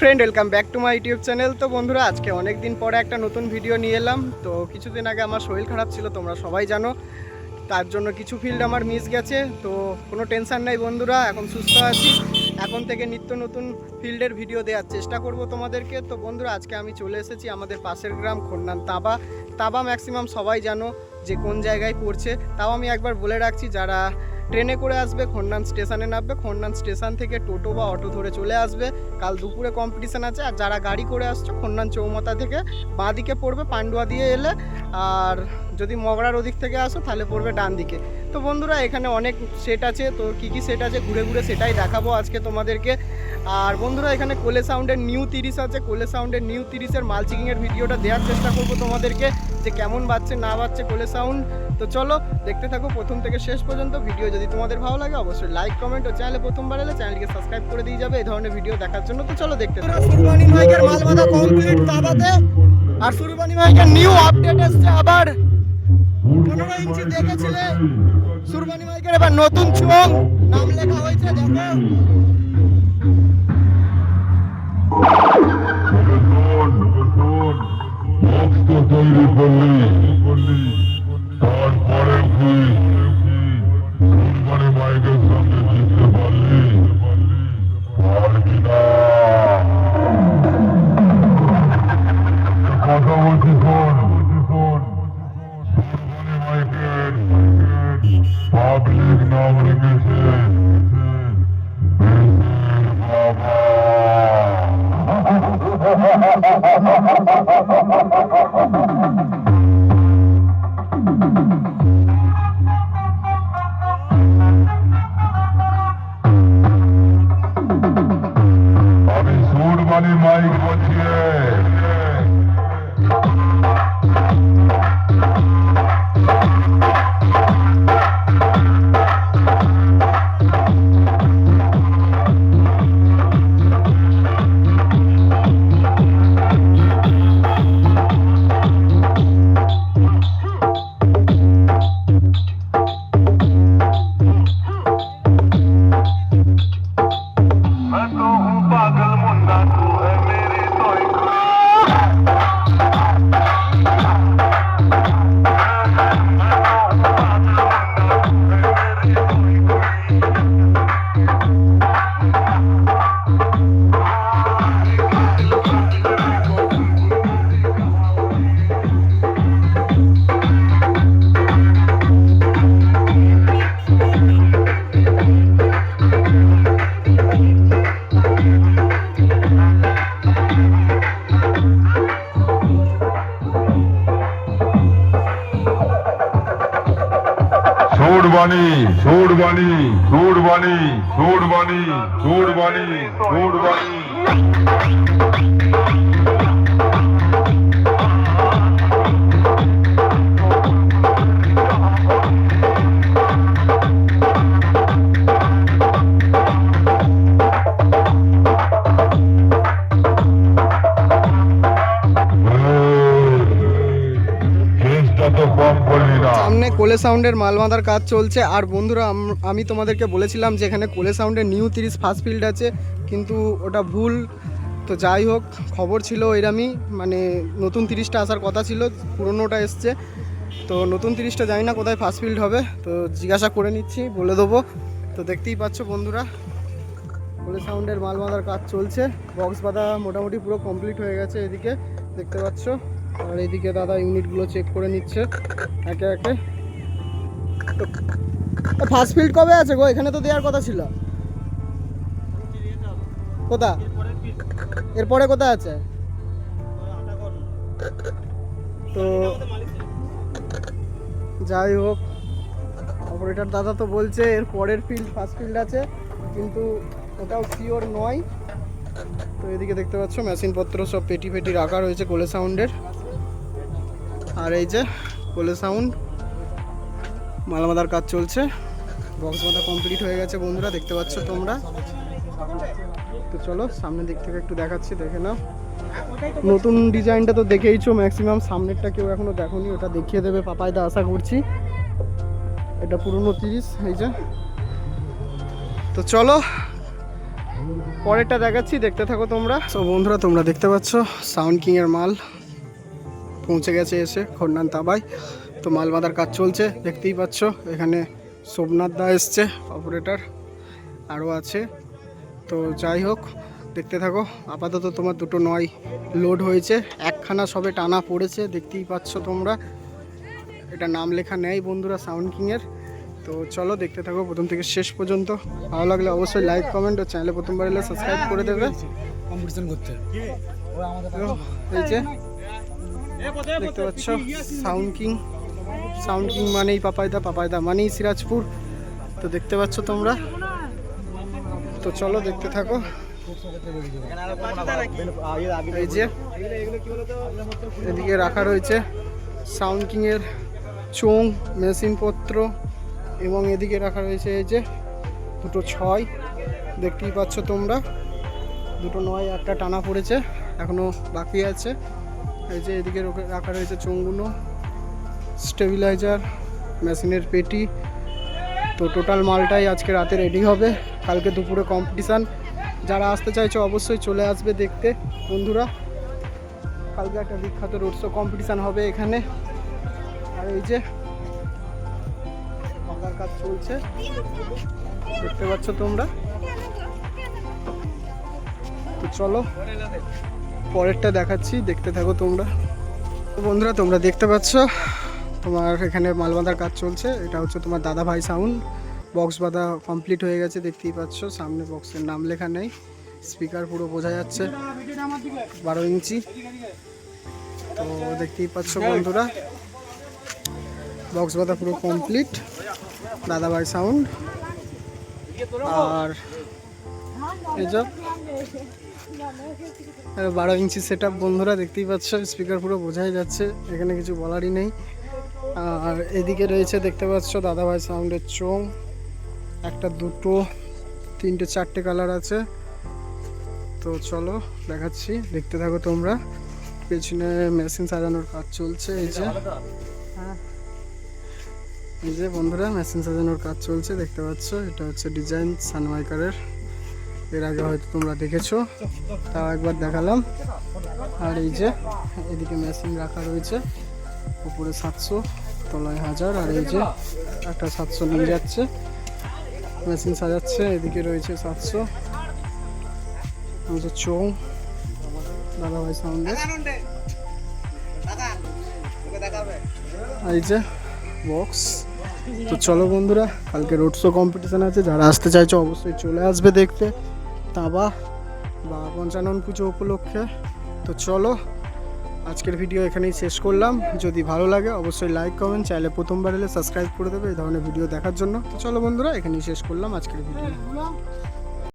Friend welcome back to my YouTube channel তো বন্ধুরা, আজকে অনেক দিন পরে একটা নতুন ভিডিও নিয়ে এলাম। তো কিছুদিন আগে আমার শরীর খারাপ ছিল, তোমরা সবাই জানো। তার জন্য কিছু ফিল্ড আমার মিস গেছে। তো কোনো টেনশন নাই বন্ধুরা, এখন সুস্থ আছি। এখন থেকে নিত্য নতুন ফিল্ডের ভিডিও দেওয়ার চেষ্টা করব তোমাদেরকে। তো বন্ধুরা, আজকে আমি চলে এসেছি আমাদের পাশের গ্রাম, খন্নান তাবা। তাবা ম্যাক্সিমাম সবাই জানো যে কোন জায়গায় পড়ছে। তাও আমি একবার বলে রাখছি, যারা ট্রেনে করে আসবে, খন্নান স্টেশনে নামবে, খন্নান স্টেশন থেকে টোটো বা অটো ধরে চলে আসবে। কাল দুপুরে কম্পিটিশান আছে, আর যারা গাড়ি করে আসছো, খন্নান চৌমাথা থেকে বাঁ দিকে পড়বে, পান্ডুয়া দিয়ে এলে, আর যদি মগরার ওদিক থেকে আসো, তাহলে পড়বে ডান দিকে। তো বন্ধুরা, এখানে অনেক সেট আছে, তো কী কী সেট আছে, ঘুরে ঘুরে সেটাই দেখাবো আজকে তোমাদেরকে। আর বন্ধুরা, এখানে কোলে সাউন্ডের নিউ তিরিশ আছে, কোলে সাউন্ডের নিউ তিরিশের মালচিকিংয়ের ভিডিওটা দেওয়ার চেষ্টা করব তোমাদেরকে, যে কেমন বাজছে, না বাজছে কোলে সাউন্ড তো চলো দেখতে থাকো প্রথম থেকে শেষ পর্যন্ত ভিডিও যদি তোমাদের ভালো লাগে অবশ্যই লাইক কমেন্ট ও চ্যানেলে প্রথমবার এলে চ্যানেলকে সাবস্ক্রাইব করে দিয়ে যাবে এই ধরনের ভিডিও দেখার জন্য তো চলো দেখতে থাকো সুরবানি মাইকের মাল বাঁধা কমপ্লিট তাবাতে আর সুরবানি মাইকের নিউ আপডেট এসছে আবার পনেরো ইঞ্চি দেখেছিলে সুরবানি মাইকের এবার নতুন চোং নাম লেখা হয়েছে দেখো তারপরে কি সুরবানি সুরবানি সুরবানি সুরবানি সুরবানি সুরবানি সামনে কোলে সাউন্ডের মাল বাঁধার কাজ চলছে। আর বন্ধুরা, আমি তোমাদেরকে বলেছিলাম যে এখানে কোলে সাউন্ডের নিউ তিরিশ ফার্স্ট ফিল্ড আছে, কিন্তু ওটা ভুল। তো যাই হোক, খবর ছিল এরমই মানে নতুন তিরিশটা আসার কথা ছিল, পুরোনোটা এসছে। তো নতুন তিরিশটা জানি না কোথায় ফার্স্ট ফিল্ড হবে, তো জিজ্ঞাসা করে নিচ্ছি, বলে দেবো। তো দেখতেই পাচ্ছ বন্ধুরা, কোলে সাউন্ডের মাল বাঁধার কাজ চলছে। বক্স বাঁধা মোটামুটি পুরো কমপ্লিট হয়ে গেছে এদিকে, দেখতে পাচ্ছ। আর এইদিকে দাদা ইউনিটগুলো চেক করে নিচ্ছে। একে একে। ফার্স্ট ফিল্ড কবে আছে গো? এখানে তো দেওয়ার কথা ছিল। কোথা এরপরে কোথায় আছে? তো যাই হোক অপারেটার দাদা তো বলছে এর পরের ফিল্ড ফার্স্ট ফিল্ড আছে, কিন্তু ওটাও শিওর নয়। তো এদিকে দেখতে পাচ্ছ মেশিনপত্র সব পেটি পেটি রাখা রয়েছে কোলে সাউন্ডের আর এই যে কোলে সাউন্ড মালামাদার কাজ চলছে। বক্স বাঁধা কমপ্লিট হয়ে গেছে বন্ধুরা, দেখতে পাচ্ছ তোমরা। তো চলো, সামনের দিক থেকে একটু দেখাচ্ছি, দেখে নাও। নতুন ডিজাইনটা তো দেখেইছো ম্যাক্সিমাম সামনেরটা কেউ এখনও দেখোনি, ওটা দেখিয়ে দেবে পাপাইদা, আশা করছি। এটা পুরনো তিরিশ, এই যে। তো চলো, পরেরটা দেখাচ্ছি, দেখতে থাকো তোমরা। তো বন্ধুরা, তোমরা দেখতে পাচ্ছ সাউন্ড কিংয়ের মাল। পৌঁছে গেছে এসে খন্ডান তাবাই। তো মাল বাঁধার কাজ চলছে দেখতেই পাচ্ছ এখানে সোমনাথ দা এসছে অপারেটর আরও আছে। তো যাই হোক দেখতে থাকো আপাতত তোমার দুটো নয় লোড হয়েছে একখানা সবে টানা পড়েছে দেখতেই পাচ্ছ তোমরা। এটা নাম লেখা নেয় বন্ধুরা সাউন্ড কিংয়ের তো চলো দেখতে থাকো প্রথম থেকে শেষ পর্যন্ত। ভালো লাগলে অবশ্যই লাইক কমেন্ট ও চ্যানেলে প্রথমবার এলে সাবস্ক্রাইব করে দেবে। কম্পিটিশন করতে। এই যে দেখতে পাচ্ছ? সাউন্ড কিং সাউন্ড কিং মানেই পাপাইদা পাপাইদা মানেই সিরাজপুর। তো দেখতে পাচ্ছ তোমরা? তো চলো দেখতে থাকো। এই যে, এদিকে রাখা রয়েছে সাউন্ড কিংয়ের চোং মেশিনপত্র এবং এদিকে রাখা রয়েছে এই যে দুটো ছয়। দেখতেই পাচ্ছ তোমরা? দুটো নয়, একটা টানা পড়েছে এখনও বাকি আছে। এই যে এদিকে রাখা রয়েছে চোঙগুলো স্টেবিলাইজার, মেশিনের পেটি। তো টোটাল মালটাই আজকে রাতে রেডি হবে। কালকে দুপুরে কম্পিটিশান যারা আসতে চাইছো অবশ্যই চলে আসবে দেখতে, বন্ধুরা। কালকে একটা বিখ্যাত রোড শো কম্পিটিশান হবে এখানে। আর এই যে বাঁধার কাজ চলছে। দেখতে পাচ্ছ তোমরা? তো চলো। পরেরটা দেখাচ্ছি, দেখতে থাকো তোমরা। বন্ধুরা, তোমরা দেখতে পাচ্ছ, তোমার এখানে মাল বাঁধার কাজ চলছে। এটা হচ্ছে তোমার দাদা ভাই সাউন্ড বক্স বাঁধা কমপ্লিট হয়ে গেছে, দেখতেই পাচ্ছ। সামনে বক্সের নাম লেখা নেই। স্পিকার পুরো বোঝা যাচ্ছে। বারো ইঞ্চি। তো দেখতেই পাচ্ছ বন্ধুরা বক্স বাঁধা পুরো কমপ্লিট দাদা ভাই সাউন্ড আর বারো ইঞ্চি সেট বন্ধুরা দেখতেই পাচ্ছ স্পিকার পুরো বোঝাই যাচ্ছে, এখানে কিছু বলারই নেই। আর এদিকে রয়েছে, দেখতে পাচ্ছ, দাদাভাই সাউন্ডের চোং একটা দুটো, তিনটে, চারটে কালার আছে। তো চলো, দেখাচ্ছি, দেখতে থাকো তোমরা। পেছনে মেশিন সাজানোর কাজ চলছে, এই যে। এই যে বন্ধুরা মেশিন সাজানোর কাজ চলছে, দেখতে পাচ্ছ, এটা হচ্ছে ডিজাইন সানমাইকারের এর আগে হয়তো তোমরা দেখেছ। তাও একবার দেখালাম। আর এই যে, এদিকে মেশিন রাখা রয়েছে। উপরে সাতশো, তলায় হাজার। আর এই যে, একটা সাতশো নিয়ে যাচ্ছে। মেশিন সাজাচ্ছে। এদিকে রয়েছে সাতশো। হচ্ছে চৌ। দাদাভাই আর এই যে বক্স তো চলো বন্ধুরা, কালকে রোড শো কম্পিটিশান আছে। যারা আসতে চাইছো, অবশ্যই চলে আসবে দেখতে। তাবা বা পঞ্চানন পুজো উপলক্ষে। তো চলো, আজকের ভিডিও এখানেই শেষ করলাম। যদি ভালো লাগে, অবশ্যই লাইক কমেন্ট চাইলে প্রথমবার এলে সাবস্ক্রাইব করে দেবে এই ধরনের ভিডিও দেখার জন্য। তো চলো বন্ধুরা, এখানেই শেষ করলাম আজকের ভিডিও।